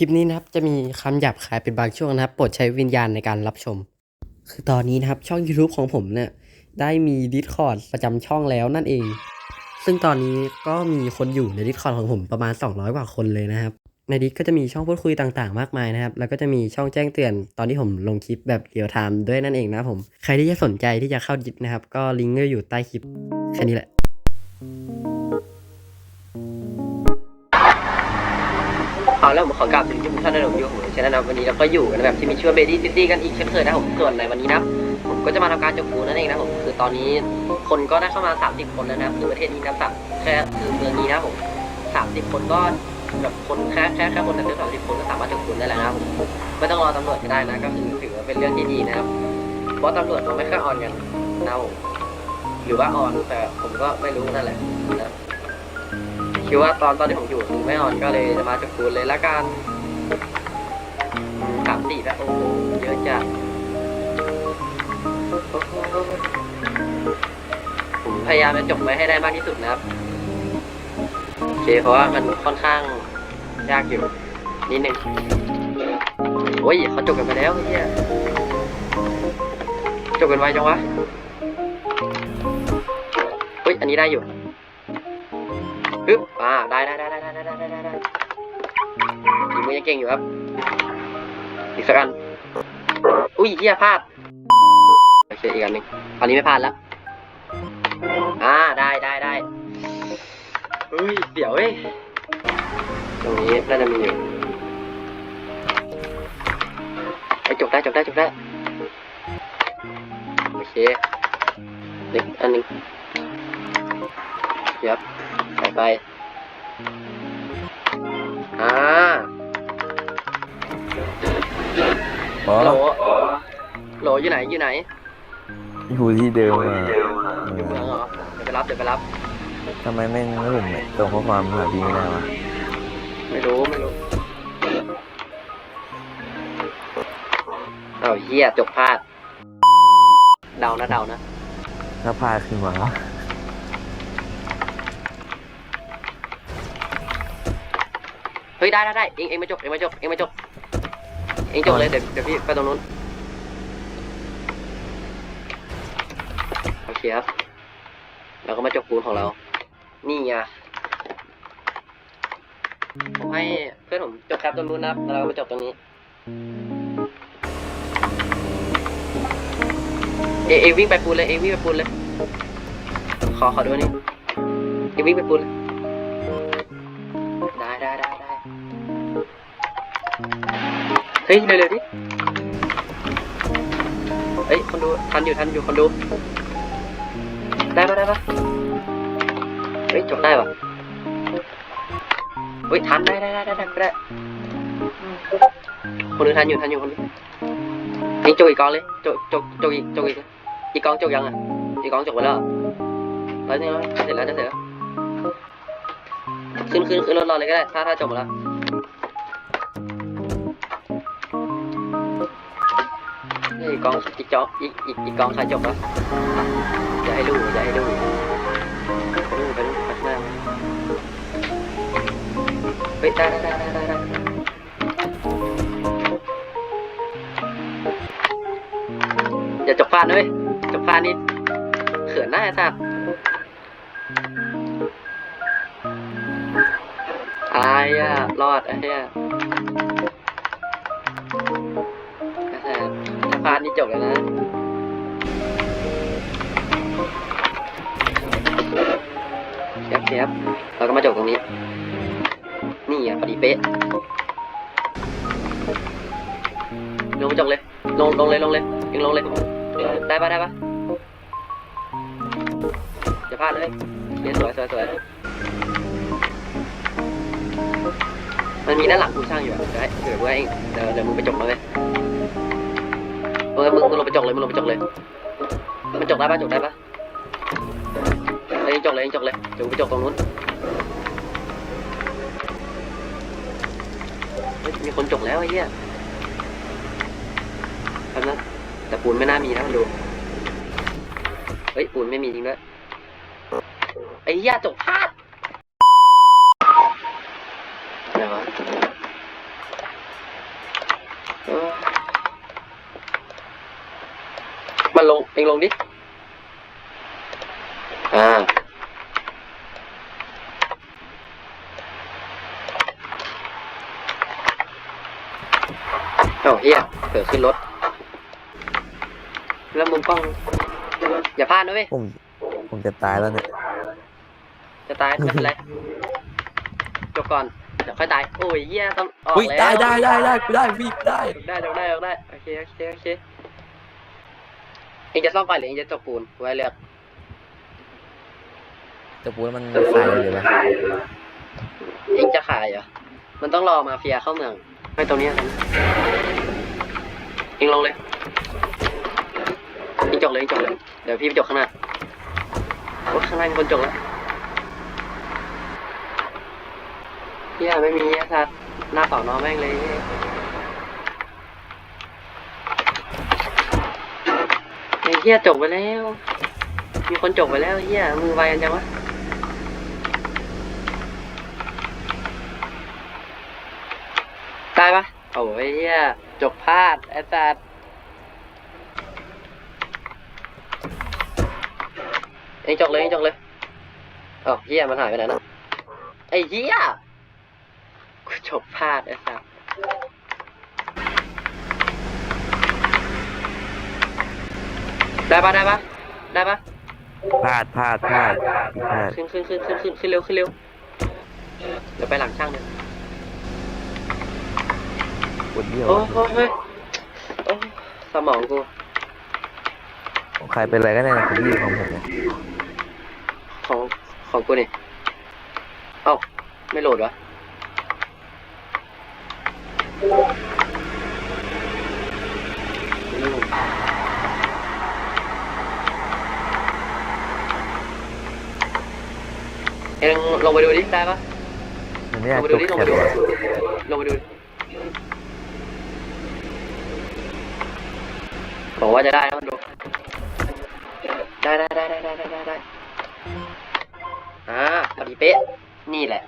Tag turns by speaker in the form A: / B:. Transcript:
A: ลิปนี้นะครับจะมีคำหยาบคายเป็นบางช่วงนะครับโปรดใช้วิญญาณในการรับชม คือตอนนี้นะครับช่อง YouTube ของผมเนี่ยได้มี Discord ประจำช่องแล้วนั่นเอง ซึ่งตอนนี้ก็มีคนอยู่ใน Discord ของผมประมาณ 200 กว่าคนเลยนะครับ ในดิสก็จะมีช่องพูดคุยต่างๆ มากมายนะครับ แล้วก็จะมีช่องแจ้งเตือนตอนที่ผมลงคลิปแบบเรียลไทม์ด้วยนั่นเองนะผม ใครที่จะสนใจที่จะเข้าดิสนะครับ ก็ลิงก์ก็อยู่ใต้คลิปแค่นี้แหละ เอาแล้วผมขอกราบสวัสดีทุกท่านนะผมอยู่ผมเชนนะครับวันนี้เราก็อยู่กันแบบที่มีชื่อเบดี้ซิตี้กันอีกเช่นเคยนะผมส่วนในวันนี้นะผมก็จะมาทำการจบปูนั่นเองนะผมคือตอนนี้คนก็ได้เข้ามา 30 คนแล้วนะครับคือประเทศนี้นะครับแค่คือเมืองนี้นะผม30 คนก็แบบคนแค่แค่แค่คนในเซอร์สามสิบคนก็สามารถจบปูได้แล้วนะผมไม่ต้องรอตำรวจก็ได้นะก็คือถือว่าเป็นเรื่องที่ดีนะครับเพราะตำรวจเขาไม่ค่อยออนกันนะผมหรือว่าออนแต่ผมก็ไม่รู้นั่นแหละนะ คิดว่าตอนตอนที่ผมอยู่คือไม่ออนก็เลยจะมาจากคูณเลยละกันสามสี่แล้วโอ้โหเยอะจัดผมพยายามจะจบไว้ให้ได้มากที่สุดนะครับโอเคเพราะว่ามันค่อนข้างยากอยู่นิดนึงโอ้ยเขาจบกันไปแล้วเนี่ยจบกันไวจังวะเฮ้ยอันนี้ได้อยู่ึบอ่าได้ได้ได้ได้ได้ได้ได้ได้ได้ทีมือยังเก่งอยู่ครับ อีกสักอัน อุ้ยเฮียพลาดโอเคอีกอันหนึ่งอันนี้ไม่พลาดแล้ว อ่าได้ได้ได้อุ้ยเดี๋ยวเว้ยตรงนี้น่าจะมีอยู่ไอ้ยจบได้จบได้จบได้โอเคหนึ่งอันหนึ่ง ยับไปไปอ่า
B: อ๋อ
A: โหลโหลอยู่ไหนอยู่ไหน
B: อยู่ที่เดิมอะ
A: อยู่เมืองเหรอเดี๋ยวไปรับเดี๋ยวไปรับ
B: ทำไมแม่งไม่ผมส่งข้อความหาพี่ไม่ได้วะ
A: ไม่รู้ไม่รู้เอาเฮียจบพลาด เดานะเดานะ
B: ถ้าพลาดขึ้นมา
A: เฮ้ยได้ได้ได้เองเองไม่จบเองไม่จบเองไม่จบเองจบเลยเดี๋ยวเดี๋ยวพี่ไปตรงนู้นโอเคครับเราก็มาจบปูนของเรา นี่ไงผมให้เพื่อนผมจบแคปตรงนู้นนะครับแล้วเราก็มาจบตรงนี้เอเอวิ่งไปปูนเลยเอวิ่งไปปูนเลยขอขอดูอันนี่เอวิ่งไปปูนเลย ฮ้ยเร็วๆดิเฮ้ยคนดูทันอยู่ทันอยู่คนดู ได้ปะได้ปะเฮ้ยจบได้ปะเฮ้ยทันได้ได้ได้ได้ได้คนดูทันอยู่ทันอยู่คนดูนี่จบอีกกองเลยจบจบจบอีกจบอีกอีกกองจบยังอะอีกกองจบไปแล้วเอแล้วนี่แล้วเสร็จแล้วจะเสร็จแล้วขึ้นขึ้นขึ้นรถรอเลยก็ได้ถ้าถ้าจบหมดแล้ว กองอีกจออีกอีกอีกกองใครจบแล้วอย่าให้ดูอย่าให้ดูไปดูไปดูไปข้างหน้าเฮ้ยได้ได้ได้ได้ได้อย่าจบพลาดเลยจบพลาดนี่เขินหน้าไอ้สัตว์ตายอะรอดไอ้เหี้ยานี่จบแล้วนะแคบแคบเราก็มาจบตรงนี้ นี่อะพอดีเป๊ะลงมาจบเลย ลงลงเลยลงเลยยังลงเลย ได้ปะได้ปะอย่าพลาดเลยเรียนสวยสวยสวยมันมีด้านหลังกูช่างอยู่อะเดี๋ยวเดี๋ยวกูให้เองเดี๋ยวเดี๋ยวมึงไปจบมาเลย มึงมึงลงไปจบเลยมึงลงไปจบเลยมันจบได้ปะจบได้ปะเอ้ยจกเลยจกเลยจกไปจกตรงนู้นเฮ้ยมีคนจกแล้วไอ้เหี้ยแป๊บนะแต่ปูนไม่น่ามีนะมันดูเฮ้ยปูนไม่มีจริงด้วยไอ้เหี้ยจกพลาดอะไรวะ เองลงดิ อ่า เอ้าเฮียเผื่อขึ้นรถ แล้วมุมกล้อง อย่าพลาดนะเว้ย
B: ผม ผมจะตายแล้วเนี่ย
A: จะตายไม่เป็นไร จบก่อน เดี๋ยวค่อยตาย โอ้ยเฮียต้องออก
B: อุ้ย
A: แล้ว
B: ได้ได้ได้ได้กูได้พี่ได้
A: จบได้จบได้จบได้ โอเค โอเค โอเค เองจะซ่อมไฟหรือเองจะจบปูนไว้เลือก
B: จะพูดแล้วมันขายเลยไหม
A: เองจะขายเหรอมันต้องรอมาเฟียเข้าเมืองไปตรงนี้กันเองลงเลยเองจกเลยเองจกเลยเดี๋ยวพี่ไปจกข้างหน้าโอ้ข้างหน้ามีคนจกแล้วเฮียไม่มีไอ้สัตว์หน้าเปล่าน้องแม่งเลย ไอ้ เฮียจกไปแล้ว มีคนจกไปแล้วเฮียมือไวกันจังวะตายปะโอ้ยเฮียจกพลาดไอ้สัตว์เองจกเลยเองจกเลยเอ้าเฮียมันหายไปไหนนะไอ้เฮียกูจกพลาดไอ้สัตว์ ได้ปะได้ปะได้ปะ
B: พลาดพลาดพลาดพลาด
A: ขึ้นขึ้นขึ้นขึ้นขึ้นขึ้นเร็วขึ้นเร็วเดี๋ยวไปหลังช่างเนี่ย
B: ปวดเยี่ยว
A: โอ้ยโอ้ยเฮ้ยโอ้ยสมองกู
B: ใครเป็นอะไรก็ได้นะผมยี่ของผมเนี่ย
A: ของของกูนี่เอ้าไม่โหลดวะ เอ็งลงไปดูดิได้ปะ
B: มันไม่
A: ล
B: อยางก
A: ไป
B: จ
A: ดู
B: บ
A: ดิลง
B: แค
A: ไป
B: ป
A: ดู
B: เลย
A: ลงไปดูดิบอกว่าจะได้แล้วมันดูได้ได้ได้ได้ได้ได้ได้อ่าพอดีเป๊ะนี่แหละ